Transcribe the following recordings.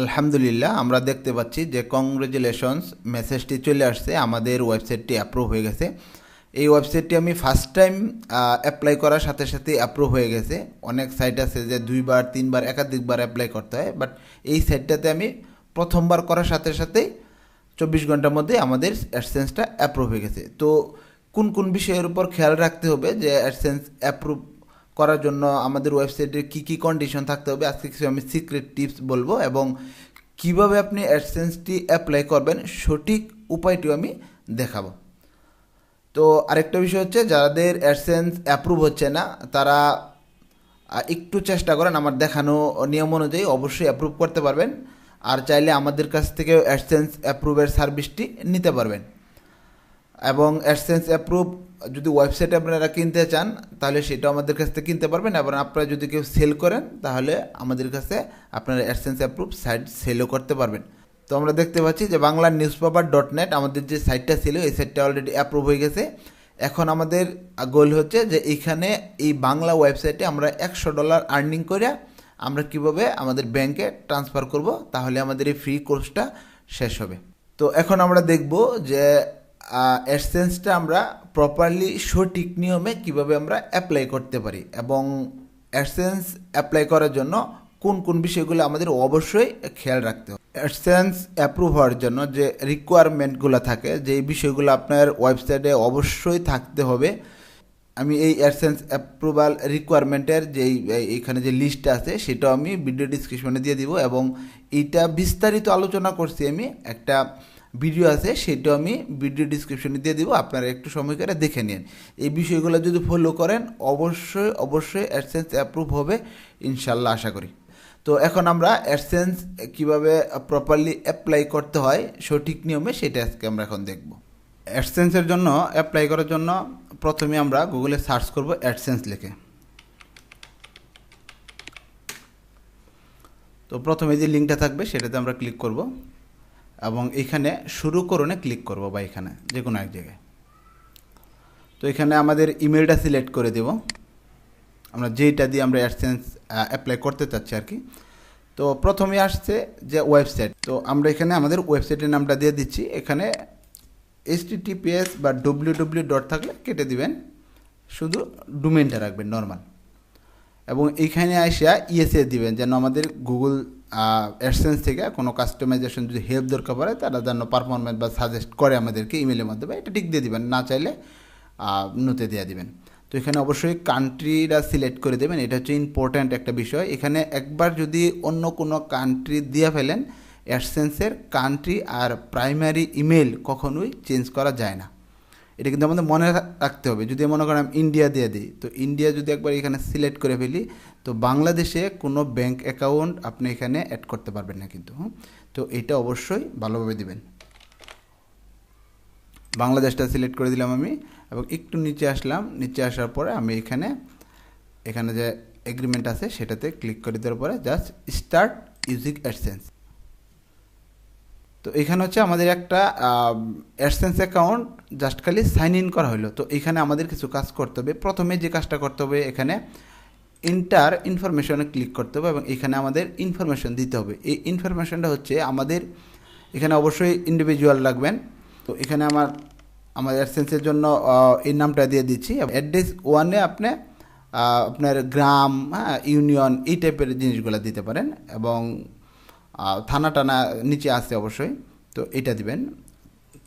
আলহামদুলিল্লাহ, আমরা দেখতে পাচ্ছি যে কংগ্রেচুলেশনস মেসেজটি চলে আসছে, আমাদের ওয়েবসাইটটি অ্যাপ্রুভ হয়ে গেছে। এই ওয়েবসাইটটি আমি ফার্স্ট টাইম অ্যাপ্লাই করার সাথে সাথে অ্যাপ্রুভ হয়ে গেছে। অনেক সাইট আছে যে দুইবার, তিনবার, একাধিকবার অ্যাপ্লাই করতে হয় বাট এই সাইটটাতে আমি প্রথমবার করার সাথে সাথেই চব্বিশ ঘণ্টার মধ্যে আমাদের অ্যাডসেন্সটা অ্যাপ্রুভ হয়ে গেছে। তো কোন কোন বিষয়ের উপর খেয়াল রাখতে হবে যে অ্যাডসেন্স অ্যাপ্রুভ করার জন্য আমাদের ওয়েবসাইটে কী কী কন্ডিশন থাকতে হবে, আজকে কিছু আমি সিক্রেট টিপস বলব এবং কীভাবে আপনি অ্যাডসেন্সটি অ্যাপ্লাই করবেন সঠিক উপায়টিও আমি দেখাবো। তো আরেকটা বিষয় হচ্ছে, যাদের অ্যাডসেন্স অ্যাপ্রুভ হচ্ছে না, তারা একটু চেষ্টা করেন আমার দেখানো নিয়ম অনুযায়ী অবশ্যই অ্যাপ্রুভ করতে পারবেন। আর চাইলে আমাদের কাছ থেকে অ্যাডসেন্স অ্যাপ্রুভের সার্ভিসটি নিতে পারবেন। এবং অ্যাডসেন্স অ্যাপ্রুভ যদি ওয়েবসাইটে আপনারা কিনতে চান, তাহলে সেটাও আমাদের কাছ থেকে কিনতে পারবেন এবং আপনারা যদি কেউ সেল করেন, তাহলে আমাদের কাছে আপনারা অ্যাডসেন্স অ্যাপ্রুভ সাইট সেলও করতে পারবেন। তো আমরা দেখতে পাচ্ছি যে Bangla news paper dot net আমাদের যে সাইটটা ছিল, এই সাইটটা অলরেডি অ্যাপ্রুভ হয়ে গেছে। এখন আমাদের গোল হচ্ছে যে এইখানে এই বাংলা ওয়েবসাইটে আমরা একশো ডলার আর্নিং করে আমরা কীভাবে আমাদের ব্যাংকে ট্রান্সফার করব, তাহলে আমাদের এই ফ্রি কোর্সটা শেষ হবে। তো এখন আমরা দেখব যে অ্যাডসেন্সটা আমরা প্রপারলি সঠিক নিয়মে কীভাবে আমরা অ্যাপ্লাই করতে পারি এবং অ্যাডসেন্স অ্যাপ্লাই করার জন্য কোন কোন বিষয়গুলো আমাদের অবশ্যই খেয়াল রাখতে হবে। অ্যাডসেন্স অ্যাপ্রুভ হওয়ার জন্য যে রিকোয়ারমেন্টগুলো থাকে, যে বিষয়গুলো আপনার ওয়েবসাইটে অবশ্যই থাকতে হবে। আমি এই অ্যাডসেন্স অ্যাপ্রুভাল রিকোয়ারমেন্টের যেই এখানে যে লিস্টটা আছে, সেটাও আমি ভিডিও ডিসক্রিপশনে দিয়ে দিব এবং এইটা বিস্তারিত আলোচনা করছি আমি একটা ভিডিও আছে, সেটাও আমি ভিডিও ডিসক্রিপশনে দিয়ে দিব, আপনারা একটু সময় করে দেখে নিন। এই বিষয়গুলো যদি ফলো করেন, অবশ্যই অবশ্যই অ্যাডসেন্স অ্যাপ্রুভ হবে ইনশাল্লাহ আশা করি। তো এখন আমরা অ্যাডসেন্স কীভাবে প্রপারলি অ্যাপ্লাই করতে হয়, সঠিক নিয়মে সেটা আজকে আমরা এখন দেখব। অ্যাডসেন্সের জন্য অ্যাপ্লাই করার জন্য প্রথমে আমরা গুগলে সার্চ করব অ্যাডসেন্স লিখে। তো প্রথমে যে লিঙ্কটা থাকবে, সেটাতে আমরা ক্লিক করব। এবং এখানে শুরু করুনে ক্লিক করব বা এখানে যে কোনো এক জায়গায়। তো এখানে আমাদের ইমেলটা সিলেক্ট করে দেব। আমরা যেইটা দিয়ে আমরা অ্যাডসেন্স অ্যাপ্লাই করতে চাচ্ছি আর কি। তো প্রথমে আসছে যে ওয়েবসাইট তো আমরা এখানে আমাদের ওয়েবসাইটের নামটা দিয়ে দিচ্ছি। এখানে এইচটিটিপিএস বা ডব্লিউ ডব্লিউ ডট থাকলে কেটে দিবেন। শুধু ডোমেনটা রাখবেন নর্মাল এবং এইখানে আসিয়া ইএসএ দিবেন, যেন আমাদের গুগল অ্যাডসেন্স থেকে কোনো কাস্টমাইজেশন যদি হেল্প দরকার পড়ে, তারা যেন পারফরমেন্স বা সাজেস্ট করে আমাদেরকে ইমেলের মাধ্যমে, এটা ঠিক দিয়ে দিবেন। না চাইলে নোতে দিয়ে দিবেন। তো এখানে অবশ্যই কান্ট্রিটা সিলেক্ট করে দেবেন। এটা হচ্ছে ইম্পর্ট্যান্ট একটা বিষয়। এখানে একবার যদি অন্য কোনো কান্ট্রি দিয়ে ফেলেন অ্যাডসেন্সের কান্ট্রি আর প্রাইমারি ইমেল কখনোই চেঞ্জ করা যায় না। এটা কিন্তু আমাদের মনে রাখতে হবে। যদি মনে করেন আমি ইন্ডিয়া দিয়ে দিই, তো ইন্ডিয়া যদি একবার এখানে সিলেক্ট করে ফেলি, তো বাংলাদেশে কোনো ব্যাংক অ্যাকাউন্ট আপনি এখানে অ্যাড করতে পারবেন না কিন্তু তো এটা অবশ্যই ভালোভাবে দিবেন। বাংলাদেশটা সিলেক্ট করে দিলাম আমি, এবং একটু নিচে আসলাম। নিচে আসার পরে আমি এখানে এখানে যে এগ্রিমেন্ট আছে, সেটাতে ক্লিক করে দেওয়ার পরে জাস্ট স্টার্ট ইউজিং অ্যাডসেন্স তো এখানে হচ্ছে আমাদের একটা অ্যাডসেন্স অ্যাকাউন্ট জাস্ট খালি সাইন ইন করা হলো তো এখানে আমাদের কিছু কাজ করতে হবে। প্রথমে যে কাজটা করতে হবে, এখানে ইন্টার ইনফরমেশনে ক্লিক করতে হবে এবং এখানে আমাদের ইনফরমেশন দিতে হবে। এই ইনফরমেশনটা হচ্ছে আমাদের, এখানে অবশ্যই ইন্ডিভিজুয়াল রাখবেন। তো এখানে আমার আমাদের অ্যাডসেন্সের জন্য এই নামটা দিয়ে দিচ্ছি। অ্যাড্রেস ওয়ানে আপনি আপনার গ্রাম হ্যাঁ ইউনিয়ন এই টাইপের জিনিসগুলো দিতে পারেন এবং থানা টানা নিচে আছে অবশ্যই। তো এটা দিবেন।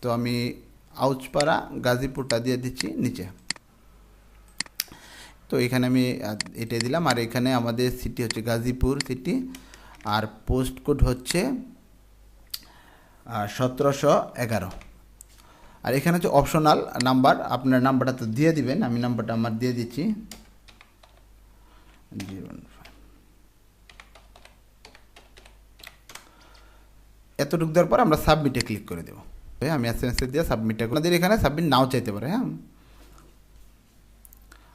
তো আমি আউচপাড়া গাজীপুরটা দিয়ে দিচ্ছি, নিচে। তো এখানে আমি এটা দিলাম। আর এখানে আমাদের সিটি হচ্ছে গাজীপুর সিটি। আর পোস্ট কোড হচ্ছে সতেরোশো এগারো। আর এখানে হচ্ছে অপশনাল নাম্বার। আপনার নাম্বারটা তো দিয়ে দিবেন। আমি নাম্বারটা আমার দিয়ে দিচ্ছি। জিরো এতটুকু দেওয়ার পর আমরা সাবমিটে ক্লিক করে দেবো। আমি এস এম এস দিয়ে সাবমিটটা আপনাদের এখানে সাবমিট নাও চাইতে পারে হ্যাঁ?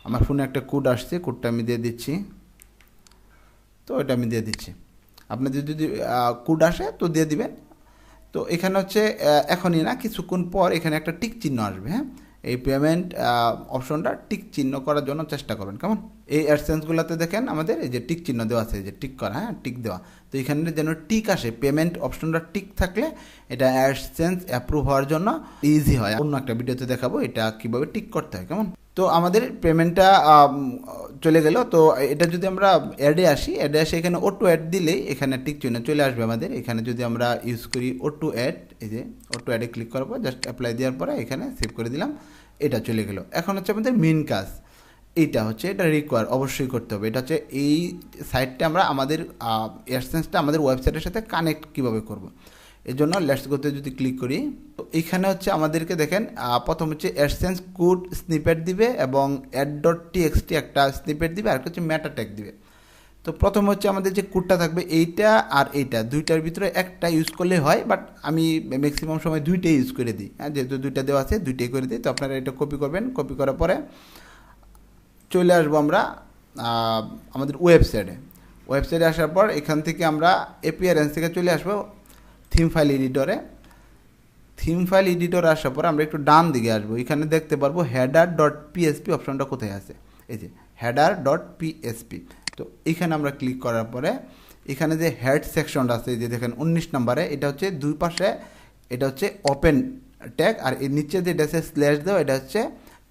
আমার ফোনে একটা কোড আসছে কোডটা আমি দিয়ে দিচ্ছি। তো এটা আমি দিয়ে দিচ্ছি। আপনাদের যদি কোড আসে তো দিয়ে দিবেন। তো এখানে হচ্ছে এখনই না, কিছুক্ষণ পর এখানে একটা টিক চিহ্ন আসবে হ্যাঁ? এই পেমেন্ট অপশনটা টিক চিহ্ন করার জন্য চেষ্টা করবেন, কেমন? এই অ্যাডসেন্সগুলোতে দেখেন আমাদের এই যে টিক চিহ্ন দেওয়া আছে যে টিক করা হ্যাঁ টিক দেওয়া। তো এখানে যেন টিক আসে পেমেন্ট অপশনটা টিক থাকলে এটা অ্যাডসেন্স অ্যাপ্রুভ হওয়ার জন্য ইজি হয়। অন্য একটা ভিডিওতে দেখাবো এটা কীভাবে টিক করতে হয়, কেমন? তো আমাদের পেমেন্টটা চলে গেল। তো এটা যদি আমরা অ্যাডে আসি অ্যাডে আসি এখানে ও টু অ্যাড দিলেই এখানে টিক চিহ্ন চলে আসবে আমাদের। এখানে যদি আমরা ইউজ করি ও টু অ্যাড এই যে ও টু অ্যাডে ক্লিক করার পর জাস্ট অ্যাপ্লাই দেওয়ার পরে এখানে সেভ করে দিলাম, এটা চলে গেল। এখন হচ্ছে আমাদের মেন কাজ। এইটা হচ্ছে, এটা রিকোয়ার অবশ্যই করতে হবে। এটা হচ্ছে এই সাইটটা আমরা আমাদের এয়ারসেন্সটা আমাদের ওয়েবসাইটের সাথে কানেক্ট কীভাবে করব। এর জন্য লেটস গোতে যদি ক্লিক করি, তো এইখানে হচ্ছে আমাদেরকে দেখেন প্রথম হচ্ছে অ্যাডসেন্স কোড স্নিপেট দিবে এবং অ্যাড ডট টিএক্সটি একটা স্নিপেট দিবে আর হচ্ছে ম্যাটা ট্যাগ দিবে। তো প্রথম হচ্ছে আমাদের যে কোডটা থাকবে এইটা আর এইটা, দুইটার ভিতরে একটা ইউজ করলে হয় বাট আমি ম্যাক্সিমাম সময় দুইটাই ইউজ করে দিই। হ্যাঁ যেহেতু দুইটা দেওয়া আছে, দুইটাই করে দিই, তো আপনারা এটা কপি করবেন। কপি করার পরে চলে আসব আমরা আমাদের ওয়েবসাইটে ওয়েবসাইটে আসার পর এখান থেকে আমরা এপিআরএন্স থেকে চলে আসব থিম ফাইল এডিটরে থিম ফাইল এডিটর আসার পর আমরা একটু ডান দিকে আসব। এখানে দেখতে পারব হেডার ডট পিএসপি অপশনটা কোথায় আছে? এই যে হেডার ডট পিএসপি তো এখানে আমরা ক্লিক করার পরে এখানে যে হেড সেকশনটা আছে যে দেখেন উনিশ নম্বরে, এটা হচ্ছে দুই পাশে, এটা হচ্ছে ওপেন ট্যাগ আর এর নিচে যেটা আছে স্ল্যাশ দেওয়া, এটা হচ্ছে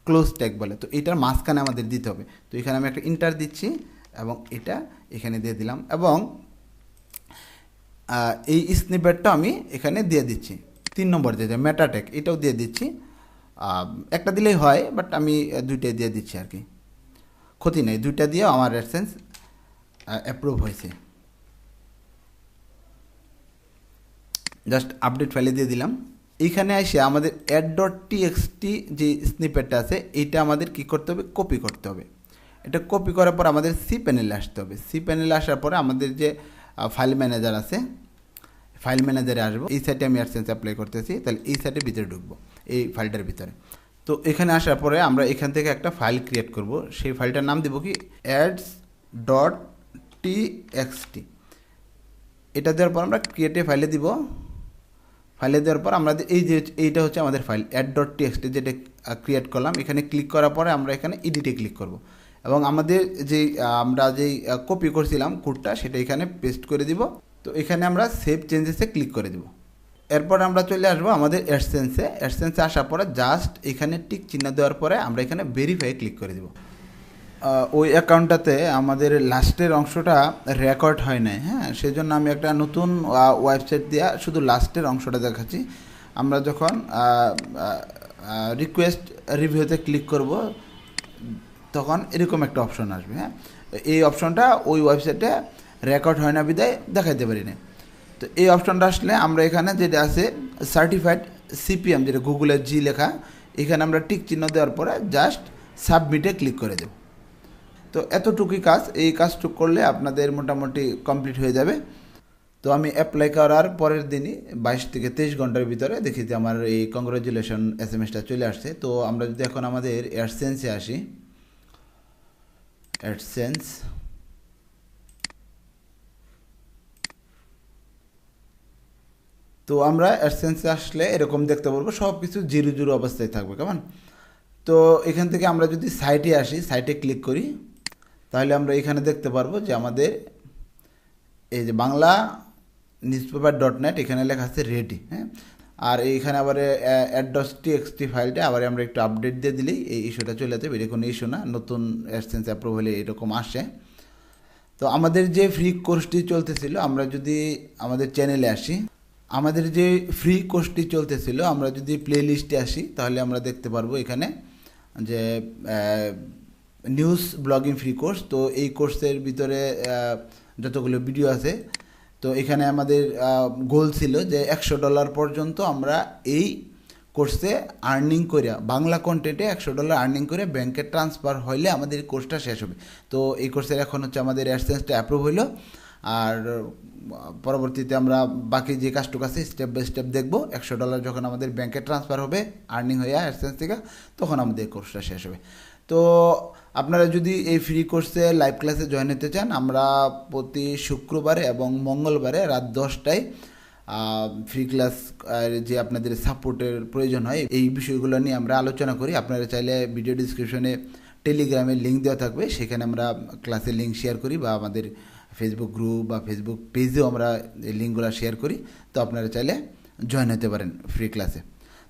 ক্লোজ ট্যাগ বলে। তো এটার মাঝখানে আমাদের দিতে হবে। তো এখানে আমি একটা ইন্টার দিচ্ছি এবং এটা এখানে দিয়ে দিলাম এবং এই স্নিপেটটা আমি এখানে দিয়ে দিচ্ছি। তিন নম্বর যে মেটাটেক এটাও দিয়ে দিচ্ছি। একটা দিলেই হয় বাট আমি দুইটাই দিয়ে দিচ্ছি আর কি। ক্ষতি নেই, দুইটা দিয়েও আমার অ্যাডসেন্স অ্যাপ্রুভ হয়েছে। জাস্ট আপডেট ফাইলে দিয়ে দিলাম। এইখানে এসে আমাদের অ্যাড ডট টিএক্সটি যে স্নিপেটটা আছে, এইটা আমাদের কি করতে হবে? কপি করতে হবে। এটা কপি করার পর আমাদের সি প্যানেলে আসতে হবে। সি প্যানেলে আসার পরে আমাদের যে ফাইল ম্যানেজার আছে ফাইল ম্যানেজারে আসব। এই সাইটে আমি অ্যাডসেন্স অ্যাপ্লাই করতেছি। তাহলে এই সাইটের ভিতরে ঢুকবো, এই ফাইলটার ভিতরে। তো এখানে আসার পরে আমরা এখান থেকে একটা ফাইল ক্রিয়েট করব। সেই ফাইলটার নাম দেবো কি? অ্যাডস ডট টি এক্সটি এটা দেওয়ার পর আমরা ক্রিয়েটে ফাইলে দিব। ফাইলে দেওয়ার পর আমরা এই যে, এইটা হচ্ছে আমাদের ফাইল অ্যাড ডট টেক্সটে যেটা ক্রিয়েট করলাম, এখানে ক্লিক করার পরে আমরা এখানে এডিটে ক্লিক করব। এবং আমাদের যেই আমরা যেই কপি করছিলাম কোডটা সেটা এখানে পেস্ট করে দিব। তো এখানে আমরা সেভ চেঞ্জেসে ক্লিক করে দেব। এরপর আমরা চলে আসব আমাদের অ্যাডসেন্সে অ্যাডসেন্সে আসার পরে জাস্ট এখানে টিক চিহ্ন দেওয়ার পরে আমরা এখানে ভেরিফাই ক্লিক করে দেব। ওই অ্যাকাউন্টটাতে আমাদের লাস্টের অংশটা রেকর্ড হয় নাই হ্যাঁ? সেই জন্য আমি একটা নতুন ওয়েবসাইট দিয়ে শুধু লাস্টের অংশটা দেখাচ্ছি। আমরা যখন রিকোয়েস্ট রিভিউতে ক্লিক করব, তখন এরকম একটা অপশন আসবে হ্যাঁ? এই অপশনটা ওই ওয়েবসাইটে রেকর্ড হয় না বিদায়, দেখাইতে পারি না তো এই অপশনটা আসলে আমরা এখানে যেটা আছে সার্টিফাইড সিপিএম যেটা গুগলের জি লেখা, এখানে আমরা টিক চিহ্ন দেওয়ার পরে জাস্ট সাবমিটে ক্লিক করে দেব। তো এতটুকুই কাজ, এই কাজটুকু করলে আপনাদের মোটামুটি কমপ্লিট হয়ে যাবে। তো আমি অ্যাপ্লাই করার পরের দিনই, বাইশ থেকে তেইশ ঘণ্টার ভিতরে দেখি যে আমার এই কংগ্রাচুলেশন এস এম এসটা চলে আসছে। তো আমরা যদি এখন আমাদের অ্যাডসেন্সে আসি অ্যাডসেন্স তো আমরা অ্যাডসেন্সে আসলে এরকম দেখতে পারব সব কিছু জিরো জিরো অবস্থায় থাকবে, কেমন? তো এখান থেকে আমরা যদি সাইটে আসি সাইটে ক্লিক করি তাহলে আমরা এখানে দেখতে পারব যে আমাদের এই যে Bangla news paper dot net এখানে লেখা আছে রেডি হ্যাঁ? আর এইখানে আবার অ্যাডস টি এক্সটি ফাইলটা আবার আমরা একটু আপডেট দিয়ে দিলেই এই ইস্যুটা চলে যাবে, এটা কোনো ইস্যু না, নতুন অ্যাডসেন্স অ্যাপ্রুভ হলে এরকম আসে। তো আমাদের যে ফ্রি কোর্সটি চলতেছিল, আমরা যদি আমাদের চ্যানেলে আসি, আমাদের যে ফ্রি কোর্সটি চলতেছিল, আমরা যদি প্লে লিস্টে আসি, তাহলে আমরা দেখতে পারব এখানে যে নিউজ ব্লগিং ফ্রি কোর্স তো এই কোর্সের ভিতরে যতগুলো ভিডিও আছে, তো এখানে আমাদের গোল ছিল যে একশো ডলার পর্যন্ত আমরা এই কোর্সে আর্নিং করে, বাংলা কন্টেন্টে একশো ডলার আর্নিং করে ব্যাংকে ট্রান্সফার হইলে আমাদের কোর্সটা শেষ হবে। তো এই কোর্সের এখন হচ্ছে আমাদের অ্যাডসেন্সটা অ্যাপ্রুভ হইল। আর, পরবর্তীতে আমরা বাকি যে কাজটুকু আছে স্টেপ বাই স্টেপ দেখব। একশো ডলার যখন আমাদের ব্যাংকে ট্রান্সফার হবে আর্নিং হয়ে অ্যাডসেন্স থেকে, তখন আমাদের কোর্সটা শেষ হবে। তো আপনারা যদি এই ফ্রি কোর্সে লাইভ ক্লাসে জয়েন হতে চান, আমরা প্রতি শুক্রবারে এবং মঙ্গলবারে রাত দশটায় ফ্রি ক্লাস যে আপনাদের সাপোর্টের প্রয়োজন হয়, এই বিষয়গুলো নিয়ে আমরা আলোচনা করি। আপনারা চাইলে ভিডিও ডিসক্রিপশনে টেলিগ্রামের লিঙ্ক দেওয়া থাকবে। সেখানে আমরা ক্লাসের লিঙ্ক শেয়ার করি বা আমাদের ফেসবুক গ্রুপ বা ফেসবুক পেজেও আমরা লিঙ্কগুলো শেয়ার করি। তো আপনারা চাইলে জয়েন হতে পারেন ফ্রি ক্লাসে